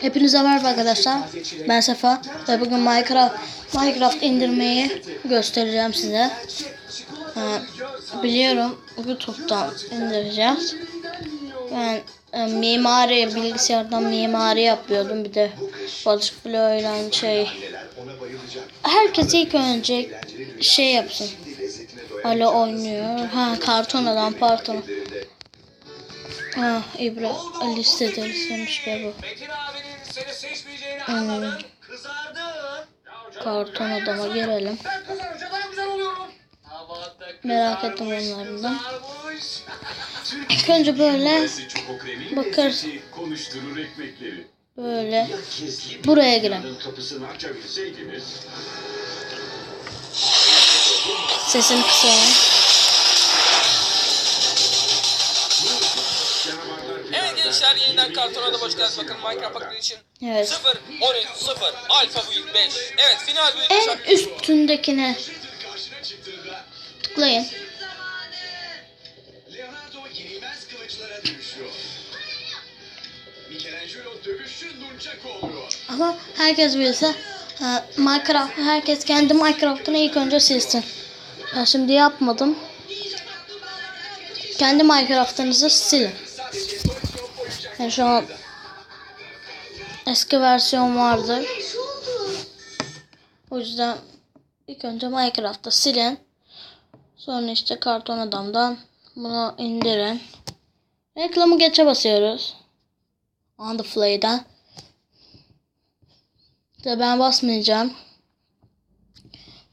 Hepinize merhaba arkadaşlar. Ben Sefa ve bugün Minecraft Minecraft indirmeyi göstereceğim size. Biliyorum YouTube'dan indireceğiz. Ben e, mimari bilgisayardan mimari yapıyordum bir de balık bloğuyla şey. Herkes ilk önce şey yapsın. Hala oynuyor. Ha karton adam pardon. Ha İbra listede listemiş be bu. Hmm. Karton adama. Havada Merak ettim onlardan. İlk önce böyle bakarız. Böyle buraya girelim. Sesini kısalım. Evet gençler yeniden kartona da hoş geldiniz. Bakın Minecraft için Evet. 0, 13, 0, alfa bu ilk 5. Evet final bu ilk En üstündekine tıklayın. Ama herkes bilse e, Minecraft herkes kendi Minecraft'ını ilk önce silsin. Ben şimdi yapmadım. Kendi Minecraft'ınızı silin. Yani şu an eski versiyon vardır. O yüzden ilk önce Minecraft'ı silin. Sonra işte karton adamdan bunu indirin. Reklamı geçe basıyoruz. On the fly'den. De ben basmayacağım.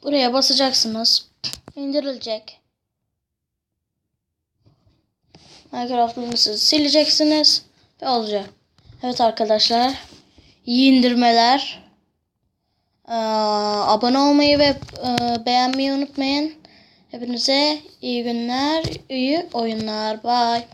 Buraya basacaksınız. İndirilecek. Minecraft'ınızı sileceksiniz olacak. Evet arkadaşlar. İyi indirmeler. Ee, abone olmayı ve e, beğenmeyi unutmayın. Hepinize iyi günler, iyi oyunlar. Bye.